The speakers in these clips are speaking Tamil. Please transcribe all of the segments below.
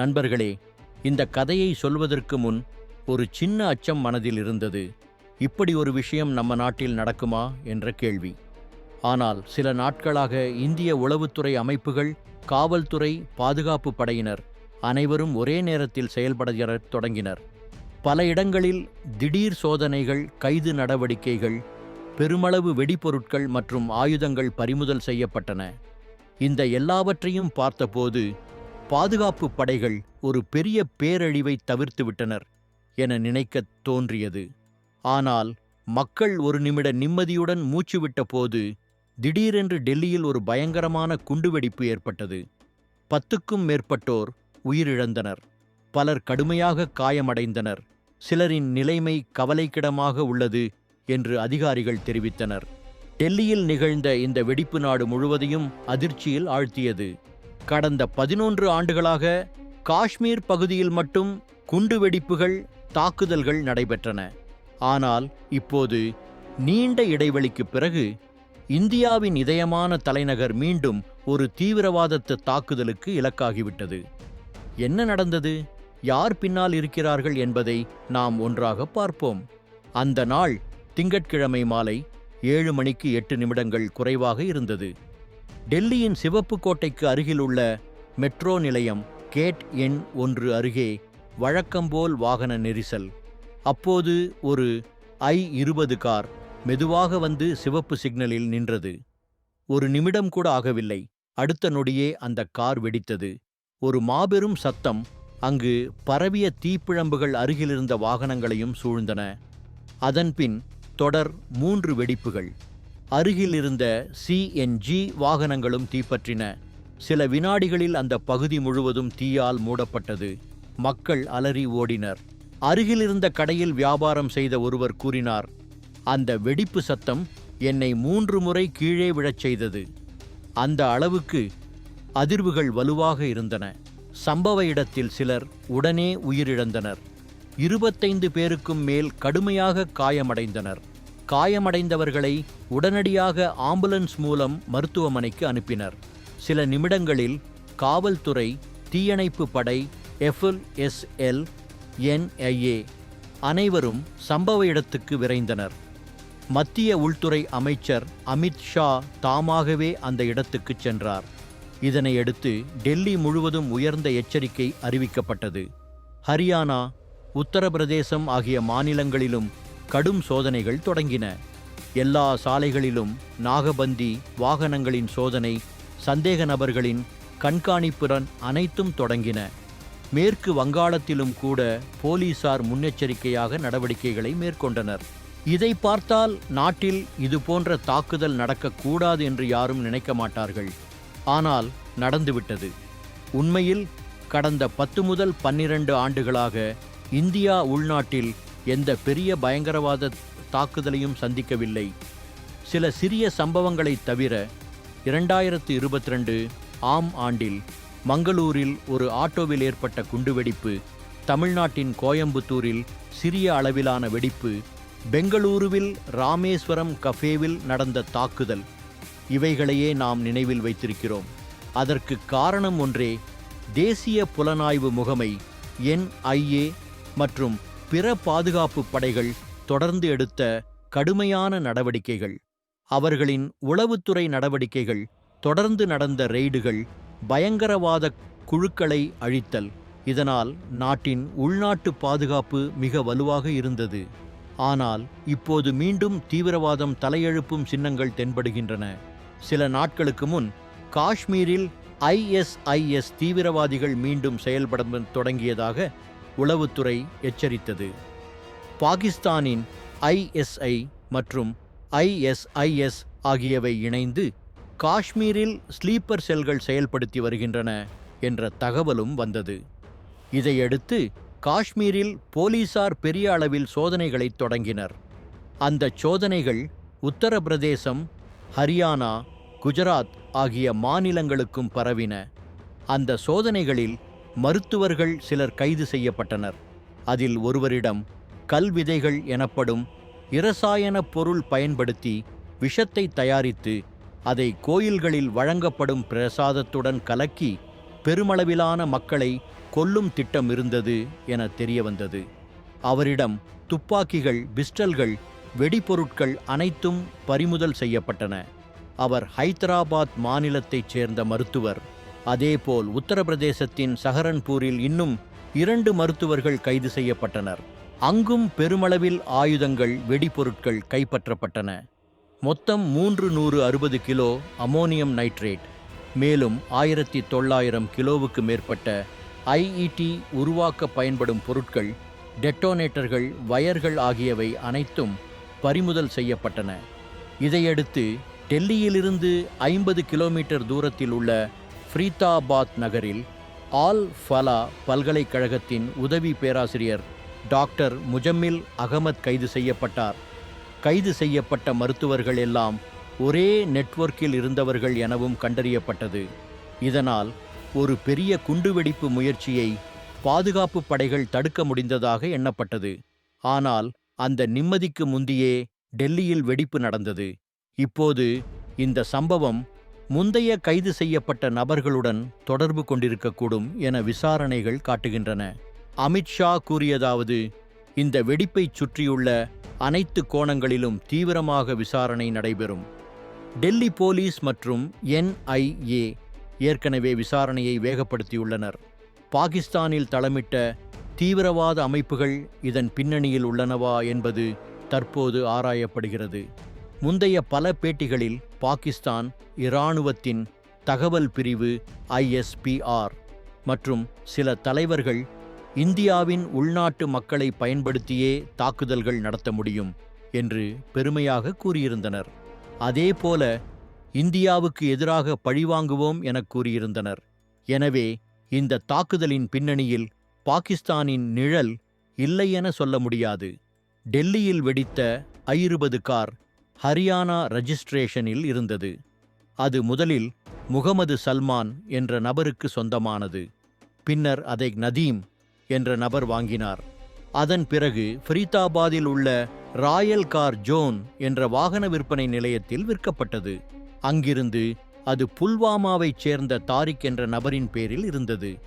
நண்பர்களே இந்த கதையை சொல்வதற்கு முன் ஒரு சின்ன அச்சம் மனதில் இருந்தது. இப்படி ஒரு விஷயம் நம்ம நாட்டில் நடக்குமா? என்ற கேள்வி. ஆனால் சில நாட்களாக இந்திய உளவுத்துறை அமைப்புகள் காவல்துறை பாதுகாப்பு படையினர் அனைவரும் ஒரே நேரத்தில் செயல்பட தொடங்கினர். பல இடங்களில் திடீர் சோதனைகள் கைது நடவடிக்கைகள் பெருமளவு வெடிபொருட்கள் மற்றும் ஆயுதங்கள் பறிமுதல் செய்யப்பட்டன. இந்த எல்லாவற்றையும் பார்த்தபோது பாதுகாப்பு படைகள் ஒரு பெரிய பேரழிவை தவிர்த்துவிட்டனர் என நினைக்கத் தோன்றியது. ஆனால் மக்கள் ஒரு நிமிட நிம்மதியுடன் மூச்சுவிட்ட போது திடீரென்று டெல்லியில் ஒரு பயங்கரமான குண்டுவெடிப்பு ஏற்பட்டது. பத்துக்கும் மேற்பட்டோர் உயிரிழந்தனர். பலர் கடுமையாக காயமடைந்தனர். சிலரின் நிலைமை கவலைக்கிடமாக உள்ளது என்று அதிகாரிகள் தெரிவித்தனர். டெல்லியில் நிகழ்ந்த இந்த வெடிப்பு நாடு முழுவதையும் அதிர்ச்சியில் ஆழ்த்தியது. கடந்த பதினொன்று ஆண்டுகளாக காஷ்மீர் பகுதியில் மட்டும் குண்டுவெடிப்புகள் தாக்குதல்கள் நடைபெற்றன. ஆனால் இப்போது நீண்ட இடைவெளிக்குப் பிறகு இந்தியாவின் இதயமான தலைநகர் மீண்டும் ஒரு தீவிரவாதத்து தாக்குதலுக்கு இலக்காகிவிட்டது. என்ன நடந்தது? யார் பின்னால் இருக்கிறார்கள் என்பதை நாம் ஒன்றாக பார்ப்போம். அந்த நாள் திங்கட்கிழமை மாலை ஏழு மணிக்கு எட்டு நிமிடங்கள் குறைவாக இருந்தது. டெல்லியின் சிவப்பு கோட்டைக்கு அருகிலுள்ள மெட்ரோ நிலையம் கேட் எண் ஒன்று அருகே வழக்கம்போல் வாகன நெரிசல். அப்போது ஒரு ஐ இருபது கார் மெதுவாக வந்து சிவப்பு சிக்னலில் நின்றது. ஒரு நிமிடம் கூட ஆகவில்லை. அடுத்த நொடியே அந்த கார் வெடித்தது. ஒரு மாபெரும் சத்தம் அங்கு பரவிய தீப்பிழம்புகள் அருகிலிருந்த வாகனங்களையும் சூழ்ந்தன. அதன்பின் தொடர் மூன்று வெடிப்புகள். அருகில் இருந்த சிஎன்ஜி வாகனங்களும் தீப்பற்றின. சில வினாடிகளில் அந்த பகுதி முழுவதும் தீயால் மூடப்பட்டது. மக்கள் அலறி ஓடினர். அருகிலிருந்த கடையில் வியாபாரம் செய்த ஒருவர் கூறினார் அந்த வெடிப்பு சத்தம் என்னை மூன்று முறை கீழே விழச் செய்தது. அந்த அளவுக்கு அதிர்வுகள் வலுவாக இருந்தன. சம்பவ இடத்தில் சிலர் உடனே உயிரிழந்தனர். இருபத்தைந்து பேருக்கும் மேல் கடுமையாக காயமடைந்தனர். காயமடைந்தவர்களை உடனடியாக ஆம்புலன்ஸ் மூலம் மருத்துவமனைக்கு அனுப்பினர். சில நிமிடங்களில் காவல்துறை தீயணைப்பு படை எஃப்எல்எஸ்எல் என்ஐஏ அனைவரும் சம்பவ இடத்துக்கு விரைந்தனர். மத்திய உள்துறை அமைச்சர் அமித் ஷா தாமாகவே அந்த இடத்துக்குச் சென்றார். இதனையடுத்து டெல்லி முழுவதும் உயர்ந்த எச்சரிக்கை அறிவிக்கப்பட்டது. ஹரியானா உத்தரப்பிரதேசம் ஆகிய மாநிலங்களிலும் கடும் சோதனைகள் தொடங்கின. எல்லா சாலைகளிலும் நாகபந்தி வாகனங்களின் சோதனை சந்தேக நபர்களின் கண்காணிப்புடன் அனைத்தும் தொடங்கின. மேற்கு வங்காளத்திலும் கூட போலீசார் முன்னெச்சரிக்கையாக நடவடிக்கைகளை மேற்கொண்டனர். இதை பார்த்தால் நாட்டில் இது போன்ற தாக்குதல் நடக்கக்கூடாது என்று யாரும் நினைக்க மாட்டார்கள். ஆனால் நடந்துவிட்டது. உண்மையில் கடந்த பத்து முதல் பன்னிரண்டு ஆண்டுகளாக இந்தியா உள்நாட்டில் எந்த பெரிய பயங்கரவாத தாக்குதலையும் சந்திக்கவில்லை. சில சிறிய சம்பவங்களைத் தவிர இரண்டாயிரத்து இருபத்தி ரெண்டு ஆம் ஆண்டில் மங்களூரில் ஒரு ஆட்டோவில் ஏற்பட்ட குண்டுவெடிப்பு தமிழ்நாட்டின் கோயம்புத்தூரில் சிறிய அளவிலான வெடிப்பு பெங்களூருவில் ராமேஸ்வரம் கஃபேவில் நடந்த தாக்குதல். இவைகளையே நாம் நினைவில் வைத்திருக்கிறோம். அதற்கு காரணம் ஒன்றே தேசிய புலனாய்வு முகமை என்ஐஏ மற்றும் பிற பாதுகாப்பு படைகள் தொடர்ந்து எடுத்த கடுமையான நடவடிக்கைகள் அவர்களின் உளவுத்துறை நடவடிக்கைகள் தொடர்ந்து நடந்த ரெய்டுகள் பயங்கரவாத குழுக்களை அழித்தல் இதனால் நாட்டின் உள்நாட்டு பாதுகாப்பு மிக வலுவாக இருந்தது. ஆனால் இப்போது மீண்டும் தீவிரவாதம் தலையெழுப்பும் சின்னங்கள் தென்படுகின்றன. சில நாட்களுக்கு முன் காஷ்மீரில் ஐஎஸ்ஐஎஸ் தீவிரவாதிகள் மீண்டும் செயல்பட தொடங்கியதாக உளவுத்துறை எச்சரித்தது. பாகிஸ்தானின் ஐஎஸ்ஐ மற்றும் ஐஎஸ்ஐஎஸ் ஆகியவை இணைந்து காஷ்மீரில் ஸ்லீப்பர் செல்கள் செயல்படுத்தி வருகின்றன என்ற தகவலும் வந்தது. இதையடுத்து காஷ்மீரில் போலீசார் பெரிய அளவில் சோதனைகளைத் தொடங்கினர். அந்த சோதனைகள் உத்தரப்பிரதேசம் ஹரியானா குஜராத் ஆகிய மாநிலங்களுக்கும் பரவின. அந்த சோதனைகளில் மருத்துவர்கள் சிலர் கைது செய்யப்பட்டனர். அதில் ஒருவரிடம் கல்விதைகள் எனப்படும் இரசாயன பொருள் பயன்படுத்தி விஷத்தை தயாரித்து அதை கோயில்களில் வழங்கப்படும் பிரசாதத்துடன் கலக்கி பெருமளவிலான மக்களை கொல்லும் திட்டம் இருந்தது என தெரியவந்தது. அவரிடம் துப்பாக்கிகள் பிஸ்டல்கள் வெடிபொருட்கள் அனைத்தும் பறிமுதல் செய்யப்பட்டன. அவர் ஹைதராபாத் மாநிலத்தைச் சேர்ந்த மருத்துவர். அதேபோல் உத்தரப்பிரதேசத்தின் சஹரன்பூரில் இன்னும் இரண்டு மருத்துவர்கள் கைது செய்யப்பட்டனர். அங்கும் பெருமளவில் ஆயுதங்கள் வெடிபொருட்கள் கைப்பற்றப்பட்டன. மொத்தம் மூன்று நூறு அறுபது கிலோ அமோனியம் நைட்ரேட் மேலும் ஆயிரத்தி தொள்ளாயிரம் கிலோவுக்கு மேற்பட்ட ஐஇடி உருவாக்க பயன்படும் பொருட்கள் டெட்டோனேட்டர்கள் வயர்கள் ஆகியவை அனைத்தும் பறிமுதல் செய்யப்பட்டன. இதையடுத்து டெல்லியிலிருந்து ஐம்பது கிலோமீட்டர் தூரத்தில் உள்ள ஃப்ரீதாபாத் நகரில் ஆல் ஃபலா பல்கலைக்கழகத்தின் உதவி பேராசிரியர் டாக்டர் முஜம்மில் அகமத் கைது செய்யப்பட்டார். கைது செய்யப்பட்ட மருத்துவர்கள் எல்லாம் ஒரே நெட்வொர்க்கில் இருந்தவர்கள் எனவும் கண்டறியப்பட்டது. இதனால் ஒரு பெரிய குண்டுவெடிப்பு முயற்சியை பாதுகாப்பு படைகள் தடுக்க முடிந்ததாக எண்ணப்பட்டது. ஆனால் அந்த நிம்மதிக்கு முந்தியே டெல்லியில் வெடிப்பு நடந்தது. இப்போது இந்த சம்பவம் முந்தைய கைது செய்யப்பட்ட நபர்களுடன் தொடர்பு கொண்டிருக்கக்கூடும் என விசாரணைகள் காட்டுகின்றன. அமித்ஷா கூறியதாவது இந்த வெடிப்பைச் சுற்றியுள்ள அனைத்து கோணங்களிலும் தீவிரமாக விசாரணை நடைபெறும். டெல்லி போலீஸ் மற்றும் என்ஐஏ ஏற்கனவே விசாரணையை வேகப்படுத்தியுள்ளனர். பாகிஸ்தானில் தளமிட்ட தீவிரவாத அமைப்புகள் இதன் பின்னணியில் உள்ளனவா என்பது தற்போது ஆராயப்படுகிறது. முந்தைய பல பேட்டிகளில் பாகிஸ்தான் இராணுவத்தின் தகவல் பிரிவு ஐஎஸ்பிஆர் மற்றும் சில தலைவர்கள் இந்தியாவின் உள்நாட்டு மக்களை பயன்படுத்தியே தாக்குதல்கள் நடத்த முடியும் என்று பெருமையாக கூறியிருந்தனர். அதேபோல இந்தியாவுக்கு எதிராக பழிவாங்குவோம் என கூறியிருந்தனர். எனவே இந்த தாக்குதலின் பின்னணியில் பாகிஸ்தானின் நிழல் இல்லை என சொல்ல முடியாது. டெல்லியில் வெடித்த ஐருபது கார் ஹரியானா ரெஜிஸ்ட்ரேஷனில் இருந்தது. அது முதலில் முகமது சல்மான் என்ற நபருக்கு சொந்தமானது. பின்னர் அதை நதீம் என்ற நபர் வாங்கினார். அதன் பிறகு ஃபரீதாபாதில் உள்ள ராயல் கார் ஜோன் என்ற வாகன விற்பனை நிலையத்தில் விற்கப்பட்டது. அங்கிருந்து அது புல்வாமாவைச் சேர்ந்த தாரிக் என்ற நபரின் பேரில் இருந்தது.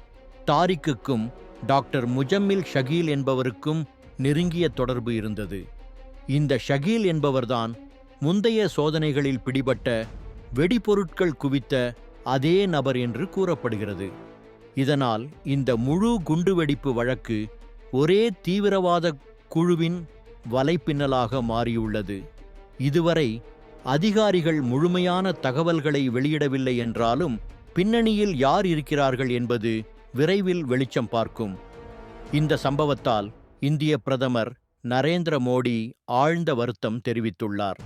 தாரிக்குக்கும் டாக்டர் முஜம்மில் ஷகீல் என்பவருக்கும் நெருங்கிய தொடர்பு இருந்தது. இந்த ஷகீல் என்பவர்தான் முந்தைய சோதனைகளில் பிடிபட்ட வெடிபொருட்கள் குவித்த அதே நபர் என்று கூறப்படுகிறது. இதனால் இந்த முழு குண்டுவெடிப்பு வழக்கு ஒரே தீவிரவாத குழுவின் வலைப்பின்னலாக மாறியுள்ளது. இதுவரை அதிகாரிகள் முழுமையான தகவல்களை வெளியிடவில்லை என்றாலும் பின்னணியில் யார் இருக்கிறார்கள் என்பது விரைவில் வெளிச்சம் பார்க்கும். இந்த சம்பவத்தால் இந்திய பிரதமர் நரேந்திர மோடி ஆழ்ந்த வருத்தம் தெரிவித்துள்ளார்.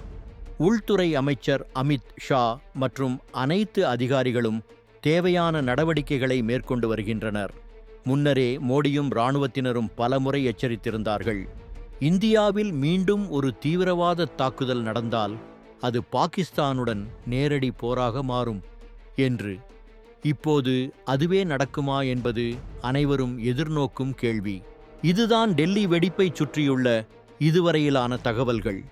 உள்துறை அமைச்சர் அமித் ஷா மற்றும் அனைத்து அதிகாரிகளும் தேவையான நடவடிக்கைகளை மேற்கொண்டு வருகின்றனர். முன்னரே மோடியும் இராணுவத்தினரும் பலமுறை எச்சரித்திருந்தார்கள். இந்தியாவில் மீண்டும் ஒரு தீவிரவாத தாக்குதல் நடந்தால் அது பாகிஸ்தானுடன் நேரடி போராக மாறும் என்று. இப்போது அதுவே நடக்குமா என்பது அனைவரும் எதிர்நோக்கும் கேள்வி. இதுதான் டெல்லி வெடிப்பைச் சுற்றியுள்ள இதுவரையிலான தகவல்கள்.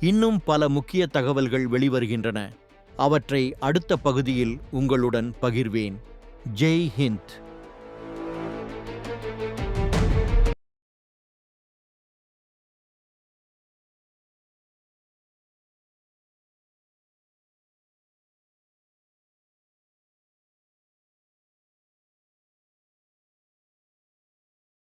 இன்னும் பல முக்கிய தகவல்கள் வெளிவருகின்றன. அவற்றை அடுத்த பகுதியில் உங்களுடன் பகிர்வேன். ஜெய் ஹிந்த்.